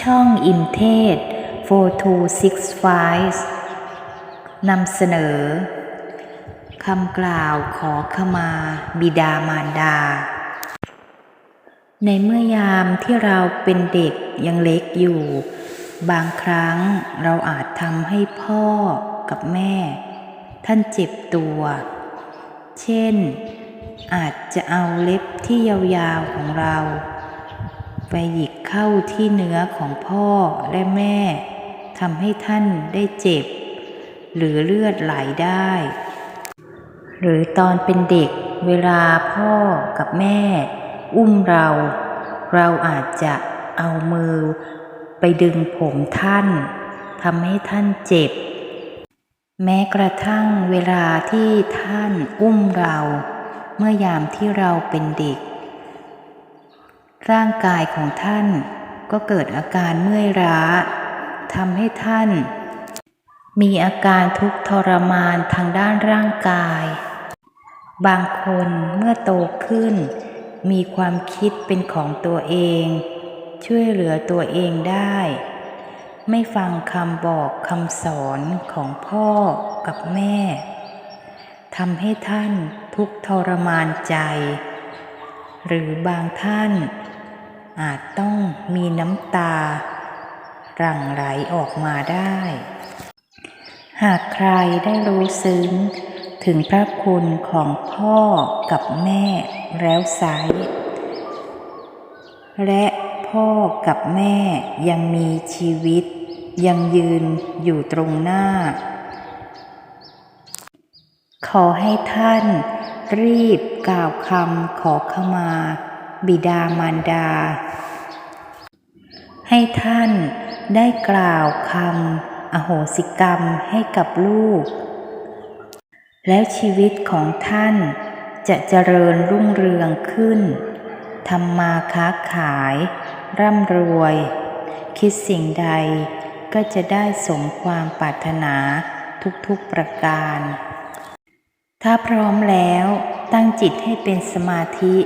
ช่องอิมเทศ 4265 นำเสนอคำกล่าวขอขมาบิดามารดา ในเมื่อยามที่เราเป็นเด็กยังเล็กอยู่ บางครั้งเราอาจทำให้พ่อกับแม่ ท่านเจ็บตัว เช่น อาจจะเอาเล็บที่ยาวๆของเรา ไปหยิกเข้าที่เนื้อของพ่อและแม่ทำให้ท่านได้เจ็บ หรือเลือดไหลได้ หรือตอนเป็นเด็กเวลาพ่อกับแม่ อุ้มเรา เราอาจจะเอามือ ไปดึงผมท่านทำให้ท่านเจ็บ แม้กระทั่งเวลาที่ท่านอุ้มเรา เมื่อยามที่เราเป็นเด็ก ร่างกายของท่านก็เกิดอาการเมื่อยล้าทำให้ท่าน มีอาการทุกข์ทรมานทางด้านร่างกาย บางคนเมื่อโตขึ้น มีความคิดเป็นของตัวเอง ช่วยเหลือตัวเองได้ ไม่ฟังคำบอกคำสอนของพ่อกับแม่ทำให้ท่านทุกข์ทรมานใจ หรือบางท่าน อาจต้องมีน้ำตา หลั่งไหลออกมาได้ หากใครได้รู้ซึ้ง ถึงพระคุณของพ่อกับแม่แล้วไซและพ่อกับแม่ยังมีชีวิต ยังยืนอยู่ตรงหน้า ขอให้ท่านรีบกล่าวคำขอขมา บิดามารดา ให้ท่านได้กล่าวคำอโหสิกรรมให้กับลูก แล้วชีวิตของท่านจะเจริญรุ่งเรืองขึ้นทำมาค้าขาย ร่ำรวย คิดสิ่งใดก็จะได้สมความปรารถนาทุกๆประการ ถ้าพร้อมแล้วตั้งจิตให้เป็นสมาธิ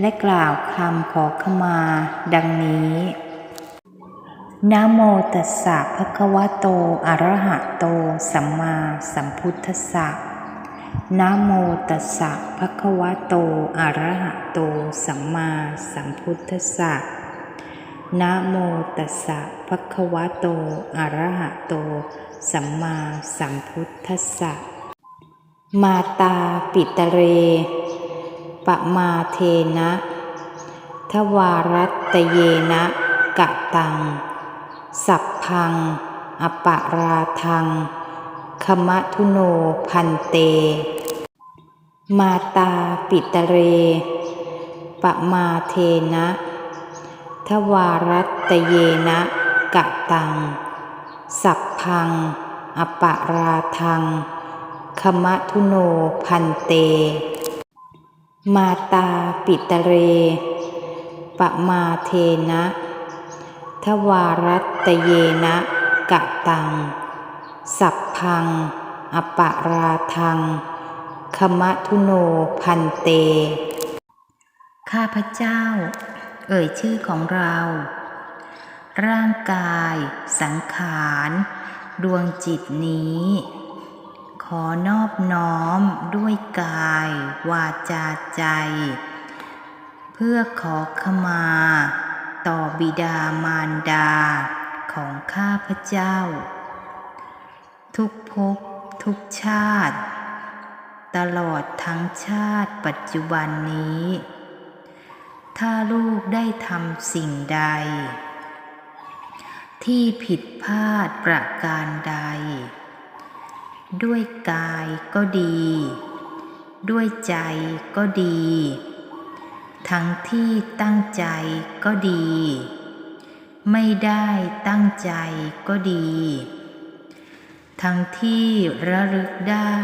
และกล่าวคำขอขมา ดังนี้นะโมตัสสะภะคะวะโต อะระหะโต สัมมาสัมพุทธัสสะนะโมตัสสะภะคะวะโต อะระหะโต สัมมาสัมพุทธัสสะนะโมตัสสะภะคะวะโต อะระหะโต สัมมาสัมพุทธัสสะ มาตาปิตเร ปะมาเทนะ ทวารัตตเยนะกะตัง สัพพัง อปะราทังคมะทุโนพันเต มาตาปิตเรปะมาเทนะ ทวารัตตเยนะกะตัง สัพพัง อปะราทังคมะทุโนพันเต มาตาปิตเร ปะมาเทนะ ทวารัตตเยนะกะตัง สัพพัง อปะราทังคมะทุโนพันเต ข้าพเจ้า เอ่ยชื่อของเรา ร่างกาย สังขาร ดวงจิตนี้ อนอบน้อมด้วยกาย วาจาใจ เพื่อขอขมา ต่อบิดามารดาของข้าพเจ้า ทุกภพทุกชาติ ตลอดทั้งชาติปัจจุบันนี้ ถ้าลูกได้ทำสิ่งใด ที่ผิดพลาดประการใด ด้วยกายก็ดี ด้วยใจก็ดี ทั้งที่ตั้งใจก็ดี ไม่ได้ตั้งใจก็ดี ทั้งที่ระลึกได้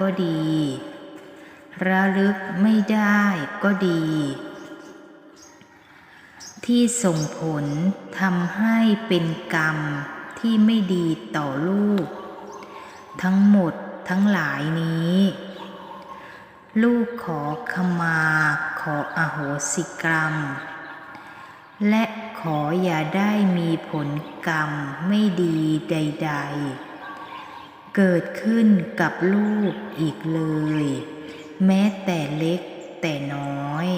ก็ดี ระลึกไม่ได้ก็ดี ที่ส่งผลทำให้เป็นกรรมที่ไม่ดีต่อลูก ทั้งหมดทั้งหลายนี้ ลูกขอขมาขออโหสิกรรม และขออย่าได้มีผลกรรมไม่ดีใด ๆ เกิดขึ้นกับลูกอีกเลย แม้แต่เล็กแต่น้อย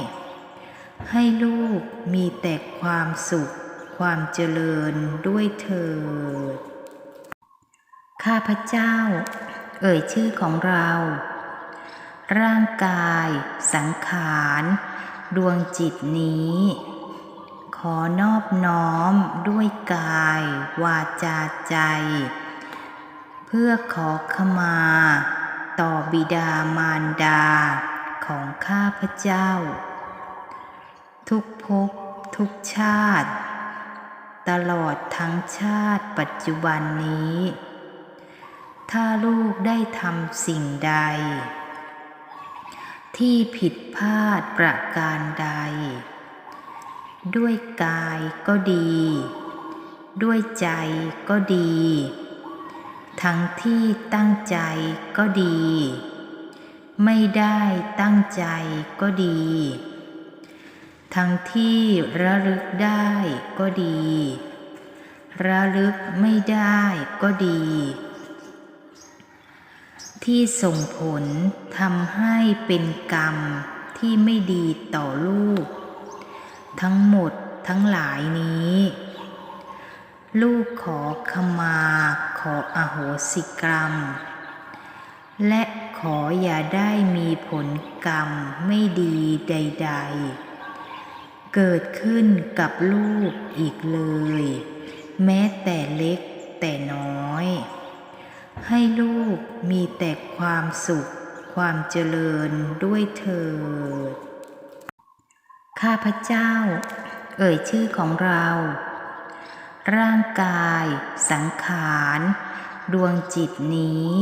ให้ลูกมีแต่ความสุขความเจริญด้วยเถิด ข้าพเจ้า เอ่ยชื่อของเรา ร่างกาย สังขาร ดวงจิตนี้ ขอนอบน้อมด้วยกาย วาจาใจ เพื่อขอขมา ต่อบิดามารดาของข้าพเจ้า ทุกภพทุกชาติ ตลอดทั้งชาติปัจจุบันนี้ ถ้าลูกได้ทำสิ่งใด ที่ผิดพลาดประการใด ด้วยกายก็ดี ด้วยใจก็ดี ทั้งที่ตั้งใจก็ดี ไม่ได้ตั้งใจก็ดี ทั้งที่ระลึกได้ก็ดี ระลึกไม่ได้ก็ดี ที่ส่งผลทำให้เป็นกรรมที่ไม่ดีต่อลูก ทั้งหมดทั้งหลายนี้ ลูกขอขมาขออโหสิกรรม และขออย่าได้มีผลกรรมไม่ดีใด ๆ เกิดขึ้นกับลูกอีกเลย แม้แต่เล็กแต่น้อย ให้ลูกมีแต่ความสุข ความเจริญด้วยเถิด ข้าพเจ้า เอ่ยชื่อของเรา ร่างกาย สังขาร ดวงจิตนี้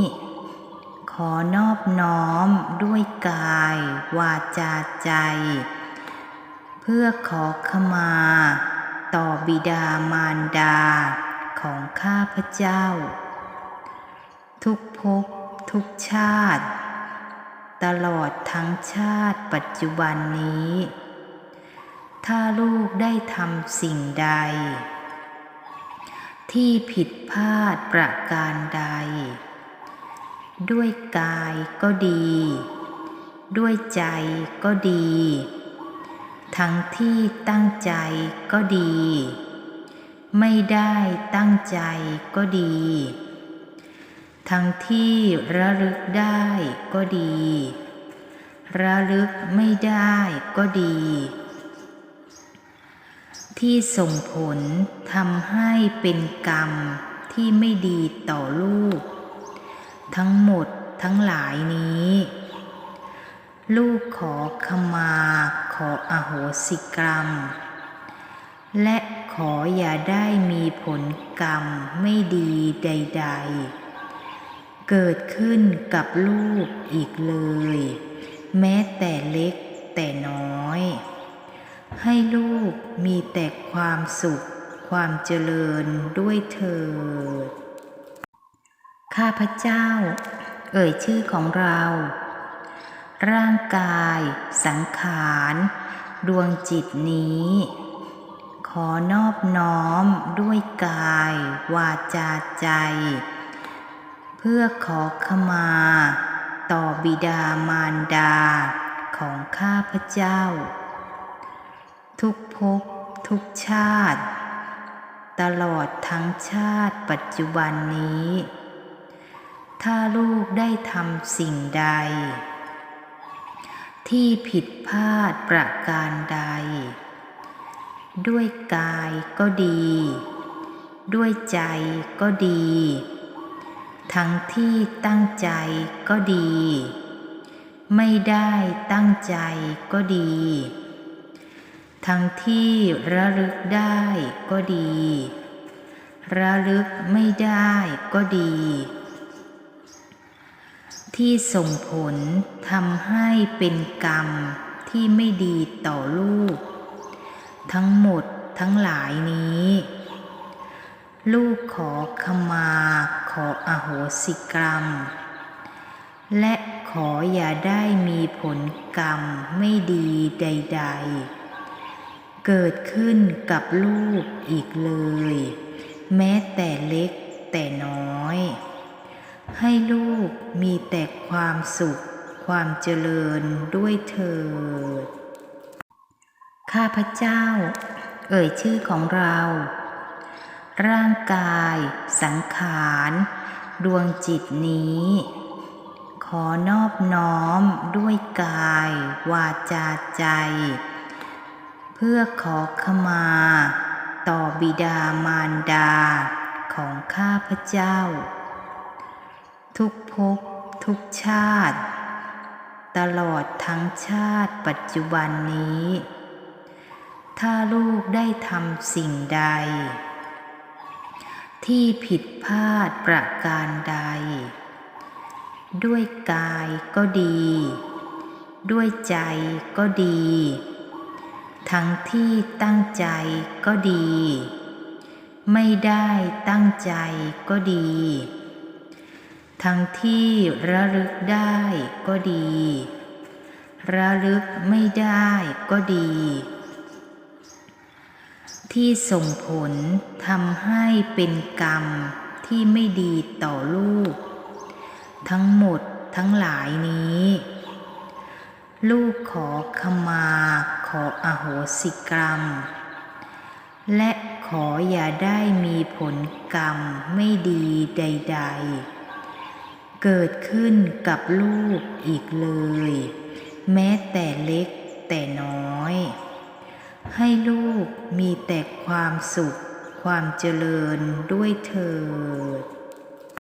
ขอนอบน้อมด้วยกาย วาจาใจ เพื่อขอขมา ต่อบิดามารดาของข้าพเจ้า ทุกภพทุกชาติ ตลอดทั้งชาติปัจจุบันนี้ ถ้าลูกได้ทำสิ่งใด ที่ผิดพลาดประการใด ด้วยกายก็ดี ด้วยใจก็ดี ทั้งที่ตั้งใจก็ดี ไม่ได้ตั้งใจก็ดี ทั้งที่ระลึกได้ก็ดี ระลึกไม่ได้ก็ดี ที่ส่งผลทำให้เป็นกรรมที่ไม่ดีต่อลูก ทั้งหมดทั้งหลายนี้ ลูกขอขมาขออโหสิกรรม และขออย่าได้มีผลกรรมไม่ดีใด ๆ เกิดขึ้นกับลูกอีกเลย แม้แต่เล็กแต่น้อย ให้ลูกมีแต่ความสุข ความเจริญด้วยเถิดข้าพเจ้า เอ่ยชื่อของเรา ร่างกาย สังขาร ดวงจิตนี้ ขอนอบน้อมด้วยกาย วาจาใจ พื่อขอขมา ต่อบิดามารดาของข้าพเจ้า ทุกภพทุกชาติ ตลอดทั้งชาติปัจจุบันนี้ ถ้าลูกได้ทำสิ่งใด ที่ผิดพลาดประการใด ด้วยกายก็ดี ด้วยใจก็ดี ทั้งที่ตั้งใจก็ดี ไม่ได้ตั้งใจก็ดี ทั้งที่ระลึกได้ก็ดี ระลึกไม่ได้ก็ดี ที่ส่งผลทำให้เป็นกรรมที่ไม่ดีต่อลูก ทั้งหมดทั้งหลายนี้ ลูกขอขมา ออโหสิกรรม และขออย่าได้มีผลกรรมไม่ดีใด ๆ เกิดขึ้นกับลูกอีกเลย แม้แต่เล็กแต่น้อย ให้ลูกมีแต่ความสุขความเจริญด้วยเถิดข้าพเจ้า เอ่ยชื่อของเรา ร่างกาย สังขาร ดวงจิตนี้ ขอนอบน้อมด้วยกาย วาจาใจ เพื่อขอขมา ต่อบิดามารดาของข้าพเจ้า ทุกภพทุกชาติ ตลอดทั้งชาติปัจจุบันนี้ ถ้าลูกได้ทำสิ่งใด ที่ผิดพลาดประการใด ด้วยกายก็ดี ด้วยใจก็ดี ทั้งที่ตั้งใจก็ดี ไม่ได้ตั้งใจก็ดี ทั้งที่ระลึกได้ก็ดี ระลึกไม่ได้ก็ดี ที่ส่งผลทำให้เป็นกรรมที่ไม่ดีต่อลูก ทั้งหมดทั้งหลายนี้ ลูกขอขมาขออโหสิกรรม และขออย่าได้มีผลกรรมไม่ดีใด ๆ เกิดขึ้นกับลูกอีกเลย แม้แต่เล็กแต่น้อย ให้ลูกมีแต่ความสุขความเจริญด้วยเธอ